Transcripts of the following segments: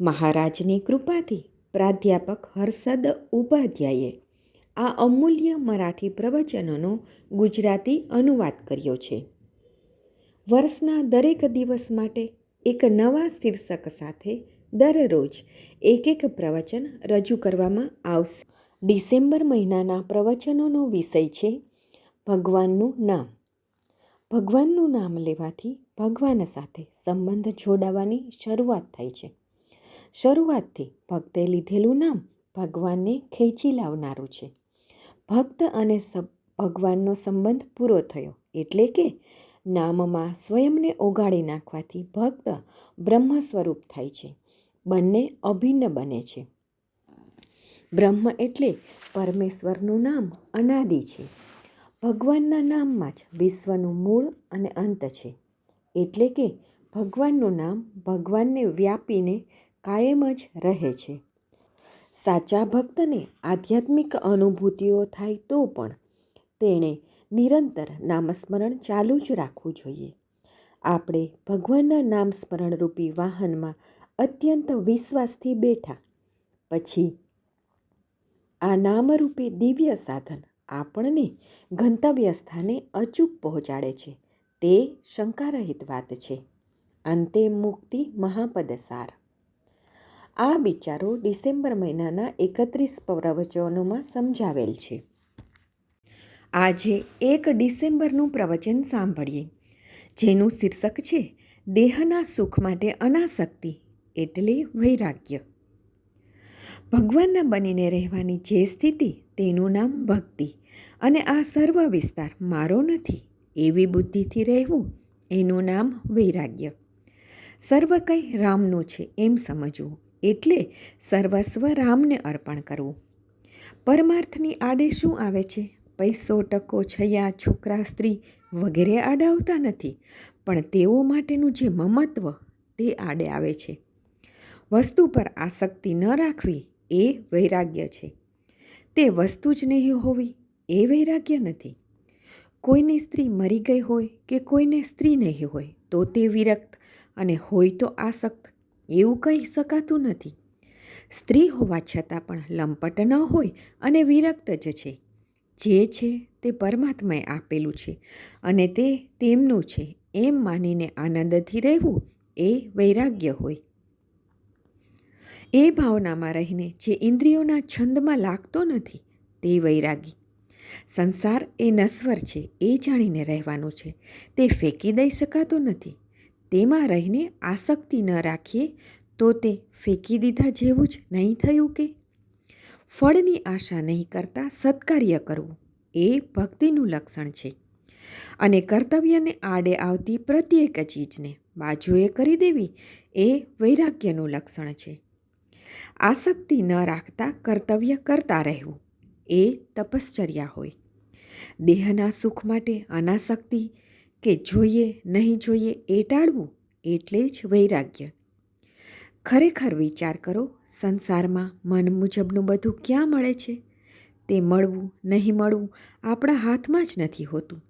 મહારાજની કૃપાથી પ્રાધ્યાપક હર્ષદ ઉપાધ્યાયે આ અમૂલ્ય મરાઠી પ્રવચનોનો ગુજરાતી અનુવાદ કર્યો છે. વર્ષના દરેક દિવસ માટે એક નવા શીર્ષક સાથે દરરોજ એક એક પ્રવચન રજૂ કરવામાં આવશે. ડિસેમ્બર મહિનાના પ્રવચનોનો વિષય છે ભગવાનનું નામ. ભગવાનનું નામ લેવાથી ભગવાન સાથે સંબંધ જોડાવાની શરૂઆત થાય છે. શરૂઆતથી ભક્તે લીધેલું નામ ભગવાનને ખેંચી લાવનારું છે. ભક્ત અને ભગવાનનો સંબંધ પૂરો થયો એટલે કે નામમાં સ્વયંને ઓગાળી નાખવાથી ભક્ત બ્રહ્મ સ્વરૂપ થાય છે. બંને અભિન્ન બને છે. બ્રહ્મ એટલે પરમેશ્વરનું નામ અનાદિ છે. ભગવાનના નામમાં જ વિશ્વનું મૂળ અને અંત છે. એટલે કે ભગવાનનું નામ ભગવાનને વ્યાપીને કાયમ જ રહે છે. સાચા ભક્તને આધ્યાત્મિક અનુભૂતિઓ થાય તો પણ તેણે નિરંતર નામસ્મરણ ચાલુ જ રાખવું જોઈએ. આપણે ભગવાનના નામ સ્મરણરૂપી વાહનમાં અત્યંત વિશ્વાસથી બેઠા, પછી આ નામરૂપે દિવ્ય સાધન આપણને ગંતવ્ય સ્થાને અચૂક પહોંચાડે છે. તે શંકારહિત વાત છે. અંતે મુક્તિ મહાપદ સાર આ વિચારો ડિસેમ્બર મહિનાના એકત્રીસ પ્રવચનોમાં સમજાવેલ છે. આજે એક ડિસેમ્બરનું પ્રવચન સાંભળીએ. જેનું શીર્ષક છે, દેહના સુખ માટે અનાસક્તિ એટલે વૈરાગ્ય ભગવાનના બનીને રહેવાની જે સ્થિતિ, તેનું નામ ભક્તિ. અને આ સર્વ વિસ્તાર મારો નથી, એવી બુદ્ધિથી રહેવું, એનું નામ વૈરાગ્ય. સર્વ કંઈ રામનું છે એમ સમજવું. એટલે સર્વસ્વ રામને અર્પણ કરવું. પરમાર્થની આડે શું આવે છે? પૈસો ટકો છયા છોકરા સ્ત્રી વગેરે આડાવતા નથી, પણ તેઓ માટેનું જે મમત્વ તે આડે આવે છે. વસ્તુ પર આસક્તિ ન રાખવી એ વૈરાગ્ય છે. તે વસ્તુ જ નહીં હોવી એ વૈરાગ્ય નથી. કોઈની સ્ત્રી મરી ગઈ હોય કે કોઈને સ્ત્રી નહીં હોય તો તે વિરક્ત અને હોય તો આસક્ત એવું કહી શકાતું નથી. સ્ત્રી હોવા છતાં પણ લંપટ ન હોય અને વિરક્ત જ છે. જે છે તે પરમાત્માએ આપેલું છે અને તે તેમનું છે. એમ માનીને આનંદથી રહેવું એ વૈરાગ્ય હોય. એ ભાવનામાં રહીને જે ઇન્દ્રિયોના છંદમાં લાગતો નથી તે વૈરાગી. સંસાર એ નશ્વર છે, એ જાણીને રહેવાનું છે. તે ફેંકી દઈ શકાતો નથી. તેમાં રહીને આસક્તિ ન રાખીએ તો તે ફેંકી દીધા જેવું જ નહીં થયું કે? ફળની આશા નહીં કરતા સત્કાર્ય કરવું એ ભક્તિનું લક્ષણ છે. અને કર્તવ્યને આડે આવતી પ્રત્યેક ચીજને બાજુએ કરી દેવી એ વૈરાગ્યનું લક્ષણ છે. આસક્તિ ન રાખતા કર્તવ્ય કરતા રહેવું એ તપશ્ચર્યા હોય. દેહના સુખ માટે અનાસક્તિ કે જોઈએ નહીં જોઈએ એ ટાળવું એટલે જ વૈરાગ્ય. ખરેખર વિચાર કરો, સંસારમાં મન મુજબનું બધું ક્યાં મળે છે? તે મળવું, નહીં મળવું આપણા હાથમાં જ નથી હોતું.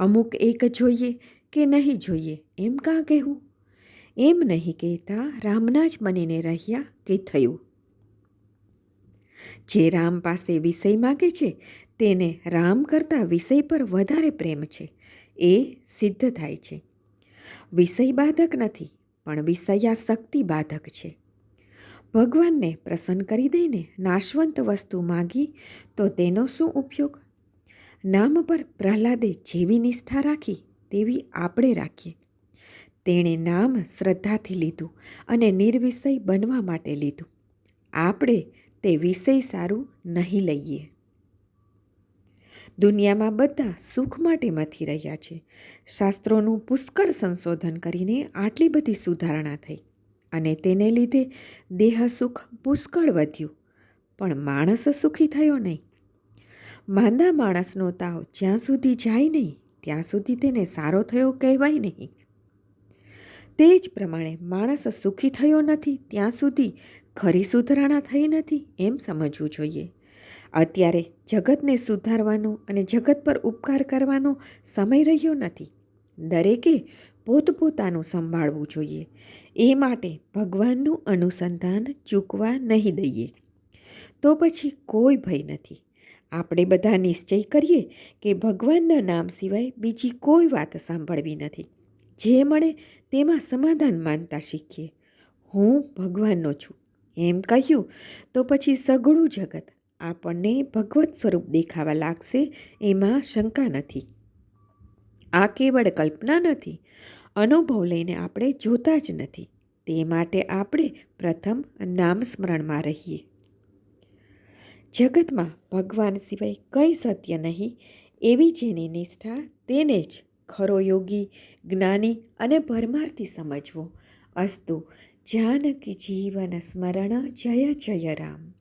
અમુક એક જોઈએ કે નહીં જોઈએ એમ કાં કહેવું? એમ નહીં કહેતા રામના જ બનીને રહ્યા કે થયું. જે રામ પાસે વિષય માગે છે, તેને રામ કરતાં વિષય પર વધારે પ્રેમ છે. એ સિદ્ધ થાય છે. વિષય બાધક નથી, પણ વિષયાશક્તિ બાધક છે. ભગવાનને પ્રસન્ન કરી દઈને નાશવંત વસ્તુ માગી તો તેનો શું ઉપયોગ? નામ પર પ્રહલાદે જેવી નિષ્ઠા રાખી તેવી આપણે રાખીએ. તેણે નામ શ્રદ્ધાથી લીધું અને નિર્વિષય બનવા માટે લીધું. આપણે તે વિષય સારું નહીં લઈએ. દુનિયામાં બધા સુખ માટે મથી રહ્યા છે. શાસ્ત્રોનું પુષ્કળ સંશોધન કરીને આટલી બધી સુધારણા થઈ અને તેને લીધે દેહ સુખ પુષ્કળ વધ્યું. પણ માણસ સુખી થયો નહીં. માંદા માણસનો તાવ જ્યાં સુધી જાય નહીં, ત્યાં સુધી તેને સારો થયો કહેવાય નહીં. તે જ પ્રમાણે માણસ સુખી થયો નથી, ત્યાં સુધી ખરી સુધારણા થઈ નથી એમ સમજવું જોઈએ. અત્યારે જગતને સુધારવાનો અને જગત પર ઉપકાર કરવાનો સમય રહ્યો નથી. દરેકે પોતપોતાનું સંભાળવું જોઈએ. એ માટે ભગવાનનું અનુસંધાન ચૂકવા નહીં દઈએ. તો પછી કોઈ ભય નથી. આપણે બધા નિશ્ચય કરીએ કે ભગવાનના નામ સિવાય બીજી કોઈ વાત સાંભળવી નથી. જે મળે તેમાં સમાધાન માનતા શીખીએ. હું ભગવાનનો છું. એમ કહ્યું તો પછી સઘળું જગત આપણને ભગવત સ્વરૂપ દેખાવા લાગશે, એમાં શંકા નથી. આ કેવળ કલ્પના નથી. અનુભવ લઈને આપણે જોતા જ નથી. તે માટે આપણે પ્રથમ નામ સ્મરણમાં રહીએ. જગતમાં ભગવાન સિવાય કંઈ સત્ય નહીં, એવી જેની નિષ્ઠા તેને જ ખરો યોગી, જ્ઞાની અને ભરમારથી સમજવો. અસ્તુ, જાનકી જીવન સ્મરણ જય જય રામ.